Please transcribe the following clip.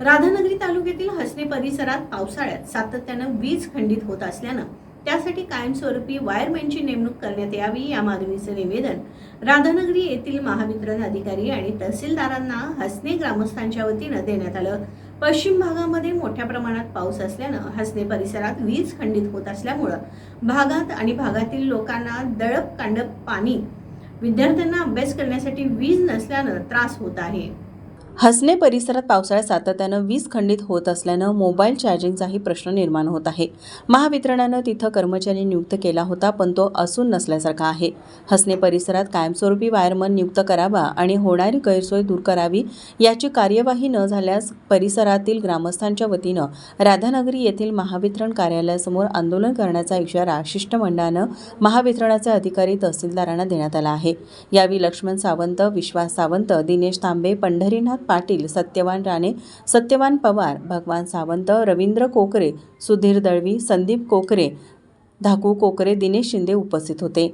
राधानगरी तालुक्यातील हसने परिसरात पावसाळ्यात सातत्यानं वीज खंडित होत असल्यानं त्यासाठी कायमस्वरूपी वायरमॅनची नेमणूक करण्यात यावी या मागणीचं निवेदन राधानगरी येथील महावितरण अधिकारी आणि तहसीलदारांना हसने ग्रामस्थांच्या वतीनं देण्यात आलं. पश्चिम भागामध्ये मोठ्या प्रमाणात पाऊस असल्यानं हसने परिसरात वीज खंडित होत असल्यामुळं भागात आणि भागातील लोकांना दळप कांडप पाणी विद्यार्थ्यांना अभ्यास करण्यासाठी वीज नसल्यानं त्रास होत आहे. हसने परिसरात पावसाळ्यात सातत्यानं वीज खंडित होत असल्यानं मोबाईल चार्जिंगचाही प्रश्न निर्माण होत आहे. महावितरणानं तिथं कर्मचारी नियुक्त केला होता पण तो असून नसल्यासारखा आहे. हसने परिसरात कायमस्वरूपी वायरमन नियुक्त करावा आणि होणारी गैरसोय दूर करावी याची कार्यवाही न झाल्यास परिसरातील ग्रामस्थांच्या वतीनं राधानगरी येथील महावितरण कार्यालयासमोर आंदोलन करण्याचा इशारा शिष्टमंडळानं महावितरणाचे अधिकारी तहसीलदारांना देण्यात आला आहे. यावेळी लक्ष्मण सावंत विश्वास सावंत दिनेश तांबे पंढरीनाथ पाटील सत्यवान राणे सत्यवान पवार भगवान सावंत रवींद्र कोकरे सुधीर दळवी संदीप कोकरे धाकू कोकरे दिनेश शिंदे उपस्थित होते.